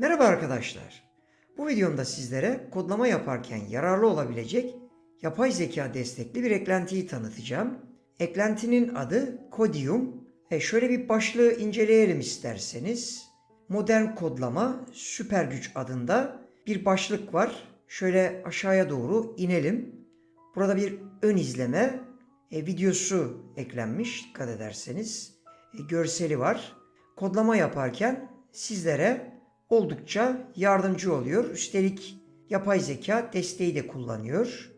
Merhaba arkadaşlar. Bu videomda sizlere kodlama yaparken yararlı olabilecek yapay zeka destekli bir eklentiyi tanıtacağım. Eklentinin adı Codium. E şöyle bir başlığı inceleyelim isterseniz. Modern kodlama süper güç adında bir başlık var. Şöyle aşağıya doğru inelim. Burada bir ön izleme e, videosu eklenmiş dikkat ederseniz. E, görseli var. Kodlama yaparken sizlere oldukça yardımcı oluyor. Üstelik yapay zeka desteği de kullanıyor.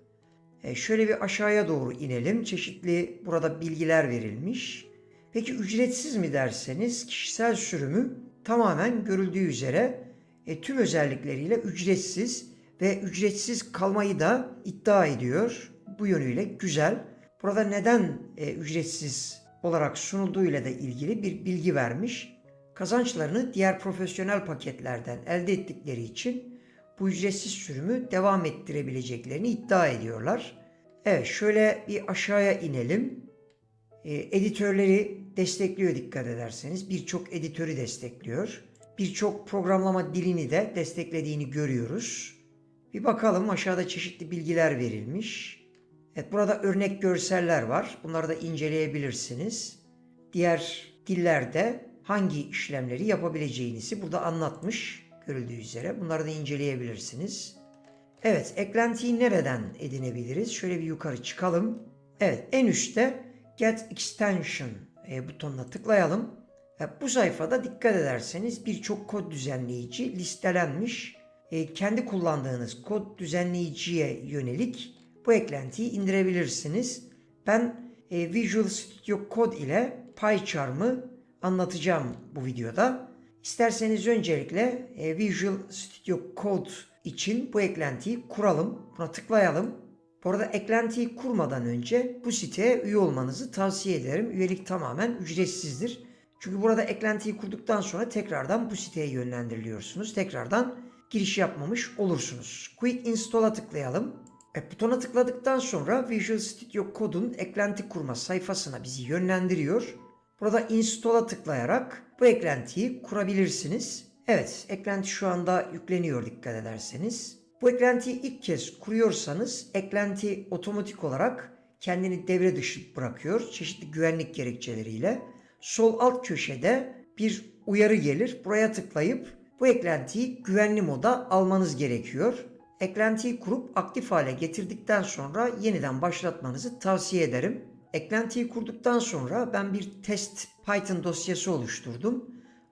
E, şöyle bir aşağıya doğru inelim. Çeşitli burada bilgiler verilmiş. Peki ücretsiz mi derseniz kişisel sürümü tamamen görüldüğü üzere e, tüm özellikleriyle ücretsiz ve ücretsiz kalmayı da iddia ediyor. Bu yönüyle güzel. Burada neden e, ücretsiz olarak sunulduğuyla da ilgili bir bilgi vermiş. Kazançlarını diğer profesyonel paketlerden elde ettikleri için bu ücretsiz sürümü devam ettirebileceklerini iddia ediyorlar. Evet şöyle bir aşağıya inelim. E, editörleri destekliyor dikkat ederseniz. Birçok editörü destekliyor. Birçok programlama dilini de desteklediğini görüyoruz. Bir bakalım aşağıda çeşitli bilgiler verilmiş. Evet burada örnek görseller var. Bunları da inceleyebilirsiniz. Diğer dillerde hangi işlemleri yapabileceğinizi burada anlatmış görüldüğü üzere. Bunları da inceleyebilirsiniz. Evet, eklentiyi nereden edinebiliriz? Şöyle bir yukarı çıkalım. Evet, en üstte Get Extension e, butonuna tıklayalım. E, bu sayfada dikkat ederseniz birçok kod düzenleyici listelenmiş. E, kendi kullandığınız kod düzenleyiciye yönelik bu eklentiyi indirebilirsiniz. Ben Visual Studio Code ile PyCharm'ı anlatacağım bu videoda. İsterseniz öncelikle e, Visual Studio Code için bu eklentiyi kuralım. Buna tıklayalım. Bu arada eklentiyi kurmadan önce bu siteye üye olmanızı tavsiye ederim. Üyelik tamamen ücretsizdir. Çünkü burada eklentiyi kurduktan sonra tekrardan bu siteye yönlendiriliyorsunuz. Tekrardan giriş yapmamış olursunuz. Quick Install'a tıklayalım. E, butona tıkladıktan sonra Visual Studio Code'un eklenti kurma sayfasına bizi yönlendiriyor. Burada Install'a tıklayarak bu eklentiyi kurabilirsiniz. Evet, eklenti şu anda yükleniyor dikkat ederseniz. Bu eklentiyi ilk kez kuruyorsanız eklenti otomatik olarak kendini devre dışı bırakıyor çeşitli güvenlik gerekçeleriyle. Sol alt köşede bir uyarı gelir. Buraya tıklayıp bu eklentiyi güvenli moda almanız gerekiyor. Eklentiyi kurup aktif hale getirdikten sonra yeniden başlatmanızı tavsiye ederim. Eklentiyi kurduktan sonra ben bir test Python dosyası oluşturdum.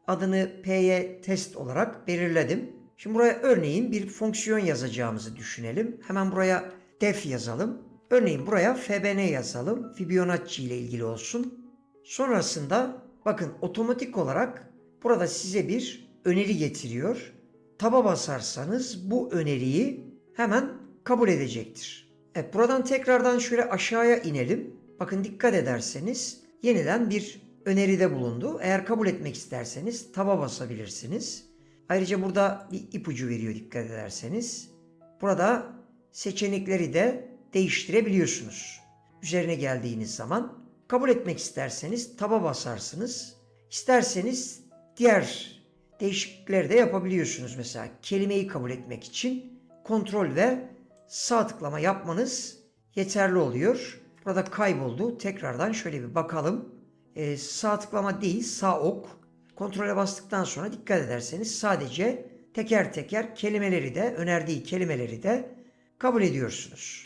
Adını py test olarak belirledim. Şimdi buraya örneğin bir fonksiyon yazacağımızı düşünelim. Hemen buraya def yazalım. Örneğin buraya fbn yazalım. Fibonacci ile ilgili olsun. Sonrasında bakın otomatik olarak burada size bir öneri getiriyor. Taba basarsanız bu öneriyi hemen kabul edecektir. Evet buradan tekrardan şöyle aşağıya inelim. Bakın dikkat ederseniz yeniden bir öneride bulundu. Eğer kabul etmek isterseniz taba basabilirsiniz. Ayrıca burada bir ipucu veriyor dikkat ederseniz. Burada seçenekleri de değiştirebiliyorsunuz. Üzerine geldiğiniz zaman kabul etmek isterseniz taba basarsınız. İsterseniz diğer değişiklikleri de yapabiliyorsunuz. Mesela kelimeyi kabul etmek için kontrol ve sağ tıklama yapmanız yeterli oluyor. Burada kayboldu. Tekrardan şöyle bir bakalım. Ee, sağ tıklama değil sağ ok. Kontrole bastıktan sonra dikkat ederseniz sadece teker teker kelimeleri de önerdiği kelimeleri de kabul ediyorsunuz.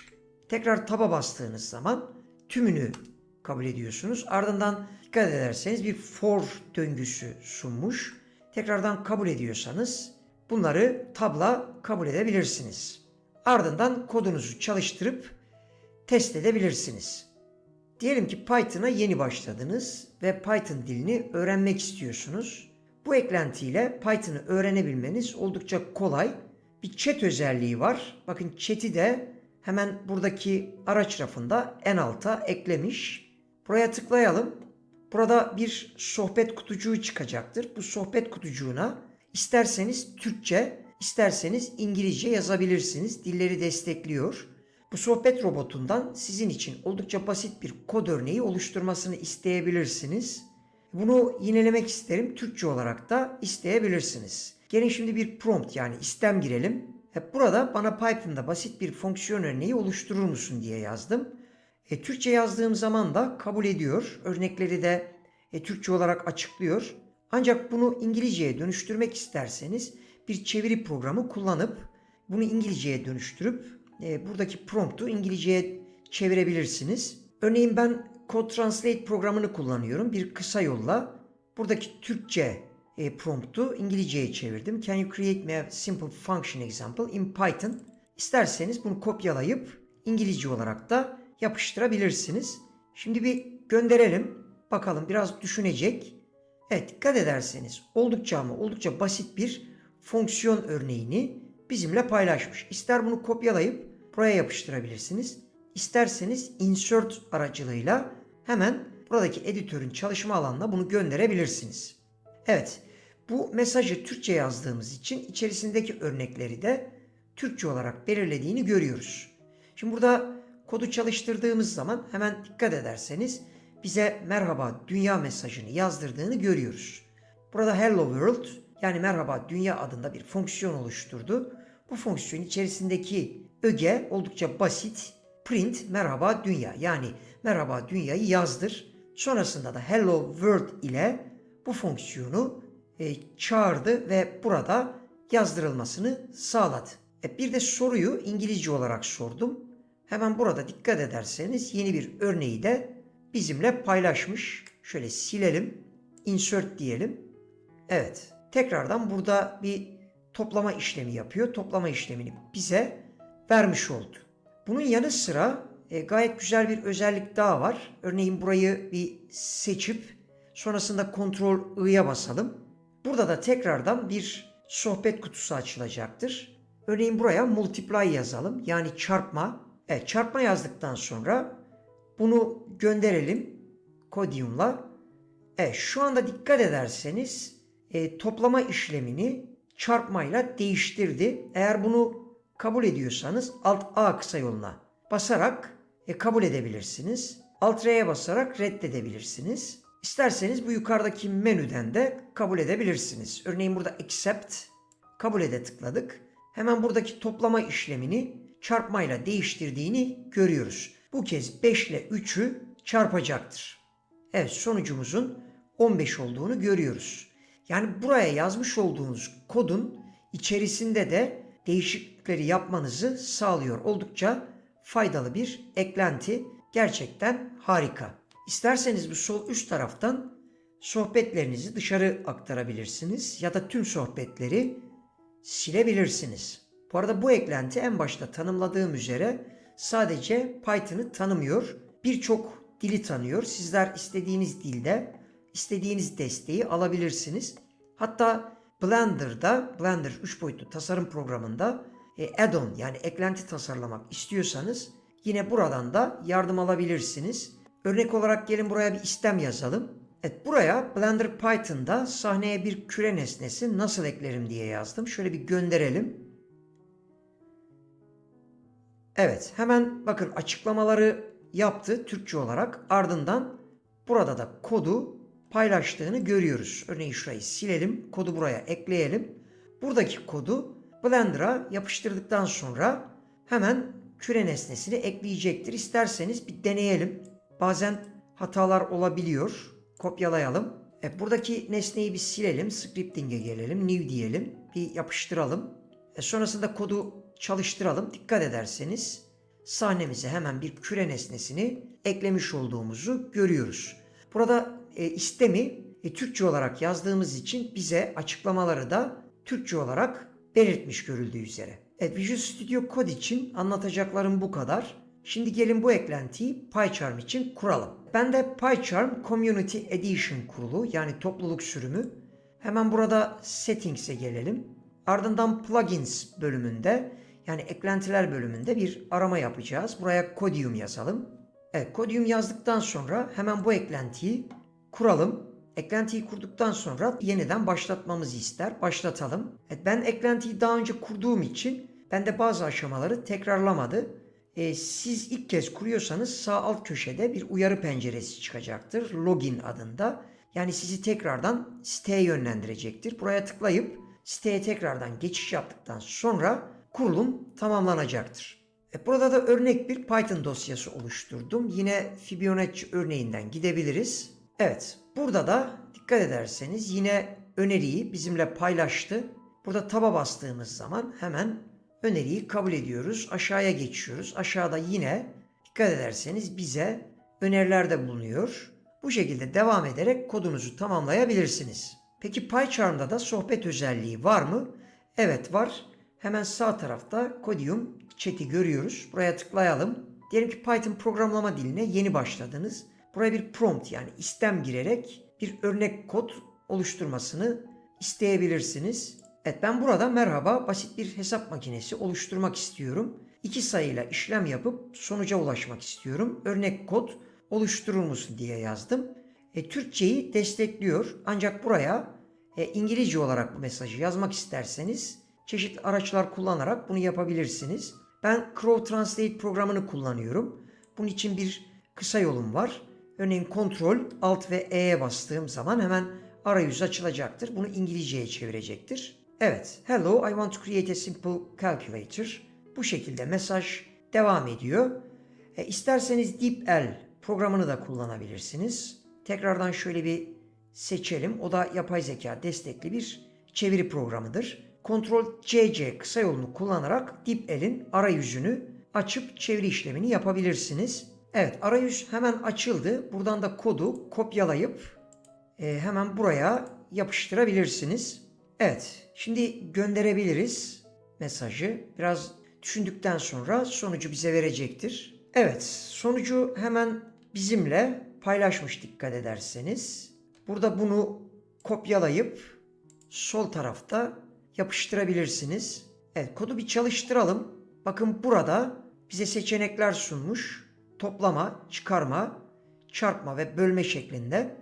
Tekrar taba bastığınız zaman tümünü kabul ediyorsunuz. Ardından dikkat ederseniz bir for döngüsü sunmuş. Tekrardan kabul ediyorsanız bunları tabla kabul edebilirsiniz. Ardından kodunuzu çalıştırıp test edebilirsiniz. Diyelim ki Python'a yeni başladınız ve Python dilini öğrenmek istiyorsunuz. Bu eklentiyle Python'ı öğrenebilmeniz oldukça kolay. Bir chat özelliği var. Bakın chat'i de hemen buradaki araç rafında en alta eklemiş. Buraya tıklayalım. Burada bir sohbet kutucuğu çıkacaktır. Bu sohbet kutucuğuna isterseniz Türkçe, isterseniz İngilizce yazabilirsiniz. Dilleri destekliyor. Bu sohbet robotundan sizin için oldukça basit bir kod örneği oluşturmasını isteyebilirsiniz. Bunu yinelemek isterim. Türkçe olarak da isteyebilirsiniz. Gelin şimdi bir prompt yani istem girelim. Hep burada bana Python'da basit bir fonksiyon örneği oluşturur musun diye yazdım. E, Türkçe yazdığım zaman da kabul ediyor. Örnekleri de e, Türkçe olarak açıklıyor. Ancak bunu İngilizceye dönüştürmek isterseniz bir çeviri programı kullanıp bunu İngilizceye dönüştürüp e, buradaki promptu İngilizceye çevirebilirsiniz. Örneğin ben Code Translate programını kullanıyorum. Bir kısa yolla buradaki Türkçe e, promptu İngilizceye çevirdim. Can you create me a simple function example in Python? İsterseniz bunu kopyalayıp İngilizce olarak da yapıştırabilirsiniz. Şimdi bir gönderelim. Bakalım biraz düşünecek. Evet dikkat ederseniz oldukça ama oldukça basit bir fonksiyon örneğini bizimle paylaşmış. İster bunu kopyalayıp buraya yapıştırabilirsiniz. İsterseniz insert aracılığıyla hemen buradaki editörün çalışma alanına bunu gönderebilirsiniz. Evet bu mesajı Türkçe yazdığımız için içerisindeki örnekleri de Türkçe olarak belirlediğini görüyoruz. Şimdi burada kodu çalıştırdığımız zaman hemen dikkat ederseniz bize merhaba dünya mesajını yazdırdığını görüyoruz. Burada hello world yani merhaba dünya adında bir fonksiyon oluşturdu. Bu fonksiyon içerisindeki öge oldukça basit. Print merhaba dünya yani merhaba dünyayı yazdır. Sonrasında da hello world ile bu fonksiyonu e, çağırdı ve burada yazdırılmasını sağladı. E, bir de soruyu İngilizce olarak sordum. Hemen burada dikkat ederseniz yeni bir örneği de bizimle paylaşmış. Şöyle silelim. Insert diyelim. Evet. Tekrardan burada bir toplama işlemi yapıyor. Toplama işlemini bize vermiş oldu. Bunun yanı sıra e, gayet güzel bir özellik daha var. Örneğin burayı bir seçip sonrasında Ctrl I'ya basalım. Burada da tekrardan bir sohbet kutusu açılacaktır. Örneğin buraya multiply yazalım. Yani çarpma. Evet çarpma yazdıktan sonra bunu gönderelim Codium'la. Evet şu anda dikkat ederseniz e, toplama işlemini çarpmayla değiştirdi. Eğer bunu kabul ediyorsanız Alt A kısa yoluna basarak e, kabul edebilirsiniz. Alt R'ye basarak reddedebilirsiniz. İsterseniz bu yukarıdaki menüden de kabul edebilirsiniz. Örneğin burada accept kabul ede tıkladık. Hemen buradaki toplama işlemini çarpmayla değiştirdiğini görüyoruz. Bu kez 5 ile 3'ü çarpacaktır. Evet sonucumuzun 15 olduğunu görüyoruz. Yani buraya yazmış olduğunuz kodun içerisinde de değişiklikleri yapmanızı sağlıyor. Oldukça faydalı bir eklenti. Gerçekten harika. İsterseniz bu sol üst taraftan sohbetlerinizi dışarı aktarabilirsiniz ya da tüm sohbetleri silebilirsiniz. Bu arada bu eklenti en başta tanımladığım üzere sadece Python'ı tanımıyor. Birçok dili tanıyor. Sizler istediğiniz dilde istediğiniz desteği alabilirsiniz. Hatta Blender'da, Blender 3 boyutlu tasarım programında e, add-on yani eklenti tasarlamak istiyorsanız yine buradan da yardım alabilirsiniz. Örnek olarak gelin buraya bir istem yazalım. Evet buraya Blender Python'da sahneye bir küre nesnesi nasıl eklerim diye yazdım. Şöyle bir gönderelim. Evet hemen bakın açıklamaları yaptı Türkçe olarak. Ardından burada da kodu paylaştığını görüyoruz. Örneğin şurayı silelim. Kodu buraya ekleyelim. Buradaki kodu Blender'a yapıştırdıktan sonra hemen küre nesnesini ekleyecektir. İsterseniz bir deneyelim. Bazen hatalar olabiliyor. Kopyalayalım. E, buradaki nesneyi bir silelim. Scripting'e gelelim. New diyelim. Bir yapıştıralım. E, sonrasında kodu çalıştıralım. Dikkat ederseniz sahnemize hemen bir küre nesnesini eklemiş olduğumuzu görüyoruz. Burada e, istemi e, Türkçe olarak yazdığımız için bize açıklamaları da Türkçe olarak belirtmiş görüldüğü üzere. Evet, Visual Studio Code için anlatacaklarım bu kadar. Şimdi gelin bu eklentiyi PyCharm için kuralım. Ben de PyCharm Community Edition kurulu yani topluluk sürümü. Hemen burada Settings'e gelelim. Ardından Plugins bölümünde yani eklentiler bölümünde bir arama yapacağız. Buraya Codium yazalım. Evet Codium yazdıktan sonra hemen bu eklentiyi kuralım. Eklentiyi kurduktan sonra yeniden başlatmamızı ister. Başlatalım. Evet, ben eklentiyi daha önce kurduğum için bende bazı aşamaları tekrarlamadı. Ee, siz ilk kez kuruyorsanız sağ alt köşede bir uyarı penceresi çıkacaktır. Login adında. Yani sizi tekrardan siteye yönlendirecektir. Buraya tıklayıp siteye tekrardan geçiş yaptıktan sonra kurulum tamamlanacaktır. E, burada da örnek bir Python dosyası oluşturdum. Yine Fibonacci örneğinden gidebiliriz. Evet, burada da dikkat ederseniz yine öneriyi bizimle paylaştı. Burada taba bastığımız zaman hemen öneriyi kabul ediyoruz. Aşağıya geçiyoruz. Aşağıda yine dikkat ederseniz bize önerilerde bulunuyor. Bu şekilde devam ederek kodunuzu tamamlayabilirsiniz. Peki PyCharm'da da sohbet özelliği var mı? Evet var. Hemen sağ tarafta Codium chat'i görüyoruz. Buraya tıklayalım. Diyelim ki Python programlama diline yeni başladınız. Buraya bir prompt yani istem girerek bir örnek kod oluşturmasını isteyebilirsiniz. Evet ben burada merhaba basit bir hesap makinesi oluşturmak istiyorum. İki sayıyla işlem yapıp sonuca ulaşmak istiyorum. Örnek kod oluşturur musun diye yazdım. E, Türkçeyi destekliyor ancak buraya e, İngilizce olarak bu mesajı yazmak isterseniz çeşitli araçlar kullanarak bunu yapabilirsiniz. Ben Crow Translate programını kullanıyorum. Bunun için bir kısa yolum var. Örneğin Ctrl, Alt ve E'ye bastığım zaman hemen arayüz açılacaktır. Bunu İngilizceye çevirecektir. Evet, hello, I want to create a simple calculator. Bu şekilde mesaj devam ediyor. E, isterseniz DeepL programını da kullanabilirsiniz. Tekrardan şöyle bir seçelim. O da yapay zeka destekli bir çeviri programıdır. Ctrl CC kısa yolunu kullanarak DeepL'in arayüzünü açıp çeviri işlemini yapabilirsiniz. Evet arayüz hemen açıldı. Buradan da kodu kopyalayıp e, hemen buraya yapıştırabilirsiniz. Evet şimdi gönderebiliriz mesajı. Biraz düşündükten sonra sonucu bize verecektir. Evet sonucu hemen bizimle paylaşmış dikkat ederseniz. Burada bunu kopyalayıp sol tarafta yapıştırabilirsiniz. Evet kodu bir çalıştıralım. Bakın burada bize seçenekler sunmuş. Toplama, çıkarma, çarpma ve bölme şeklinde.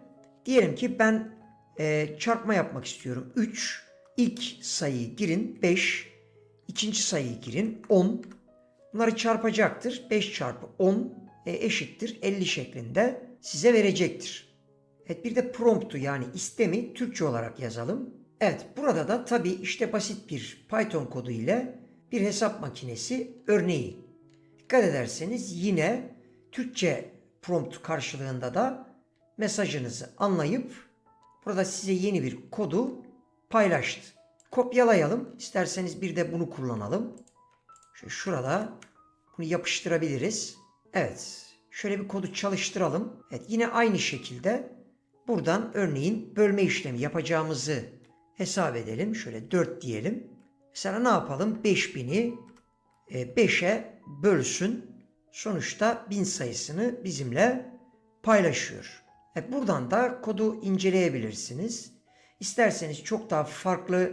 Diyelim ki ben e, çarpma yapmak istiyorum. 3, ilk sayıyı girin 5, ikinci sayıyı girin 10. Bunları çarpacaktır. 5 çarpı 10 e, eşittir 50 şeklinde size verecektir. Evet bir de promptu yani istemi Türkçe olarak yazalım. Evet burada da tabi işte basit bir Python kodu ile bir hesap makinesi örneği. Dikkat ederseniz yine Türkçe prompt karşılığında da mesajınızı anlayıp burada size yeni bir kodu paylaştı. Kopyalayalım. İsterseniz bir de bunu kullanalım. Şöyle şurada bunu yapıştırabiliriz. Evet. Şöyle bir kodu çalıştıralım. Evet yine aynı şekilde buradan örneğin bölme işlemi yapacağımızı hesap edelim. Şöyle 4 diyelim. Mesela ne yapalım? 5000'i 5'e bölsün. Sonuçta 1000 sayısını bizimle paylaşıyor. Evet, buradan da kodu inceleyebilirsiniz. İsterseniz çok daha farklı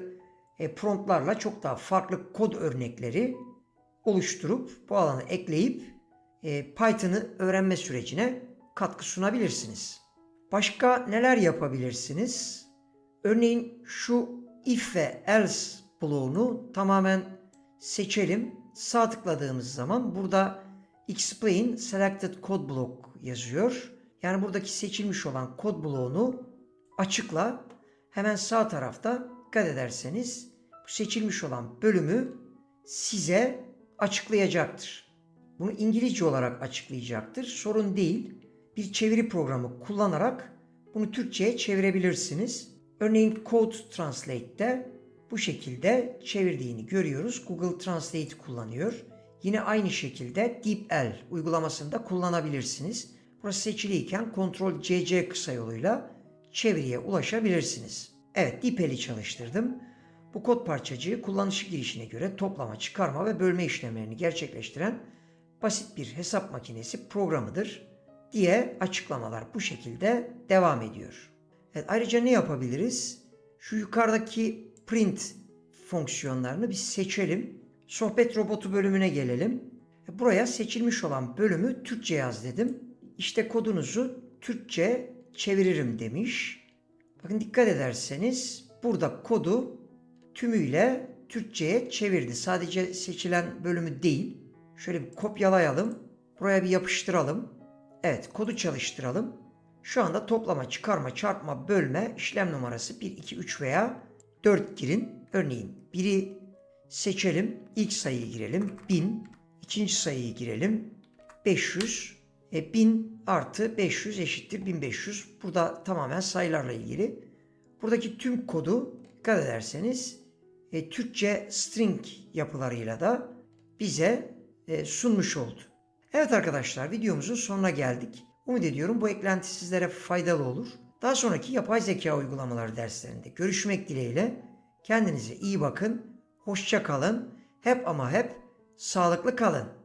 e, promptlarla çok daha farklı kod örnekleri oluşturup bu alanı ekleyip e, Python'ı öğrenme sürecine katkı sunabilirsiniz. Başka neler yapabilirsiniz? Örneğin şu if ve else bloğunu tamamen seçelim. Sağ tıkladığımız zaman burada explain selected code block yazıyor. Yani buradaki seçilmiş olan kod bloğunu açıkla. Hemen sağ tarafta dikkat ederseniz bu seçilmiş olan bölümü size açıklayacaktır. Bunu İngilizce olarak açıklayacaktır. Sorun değil. Bir çeviri programı kullanarak bunu Türkçe'ye çevirebilirsiniz. Örneğin Code Translate'de bu şekilde çevirdiğini görüyoruz. Google Translate kullanıyor. Yine aynı şekilde DeepL uygulamasında kullanabilirsiniz. Burası seçiliyken Ctrl CC kısa yoluyla çeviriye ulaşabilirsiniz. Evet DeepL'i çalıştırdım. Bu kod parçacığı kullanıcı girişine göre toplama, çıkarma ve bölme işlemlerini gerçekleştiren basit bir hesap makinesi programıdır diye açıklamalar bu şekilde devam ediyor. Evet, ayrıca ne yapabiliriz? Şu yukarıdaki print fonksiyonlarını bir seçelim. Sohbet robotu bölümüne gelelim. Buraya seçilmiş olan bölümü Türkçe yaz dedim. İşte kodunuzu Türkçe çeviririm demiş. Bakın dikkat ederseniz burada kodu tümüyle Türkçe'ye çevirdi. Sadece seçilen bölümü değil. Şöyle bir kopyalayalım. Buraya bir yapıştıralım. Evet kodu çalıştıralım. Şu anda toplama, çıkarma, çarpma, bölme işlem numarası 1, 2, 3 veya 4 girin. Örneğin 1'i seçelim. İlk sayıyı girelim. 1000. İkinci sayıyı girelim. 500. E, 1000 artı 500 eşittir 1500. Burada tamamen sayılarla ilgili. Buradaki tüm kodu dikkat ederseniz e, Türkçe string yapılarıyla da bize e, sunmuş oldu. Evet arkadaşlar videomuzun sonuna geldik. Umut ediyorum bu eklenti sizlere faydalı olur. Daha sonraki yapay zeka uygulamaları derslerinde görüşmek dileğiyle. Kendinize iyi bakın. Hoşça kalın. Hep ama hep sağlıklı kalın.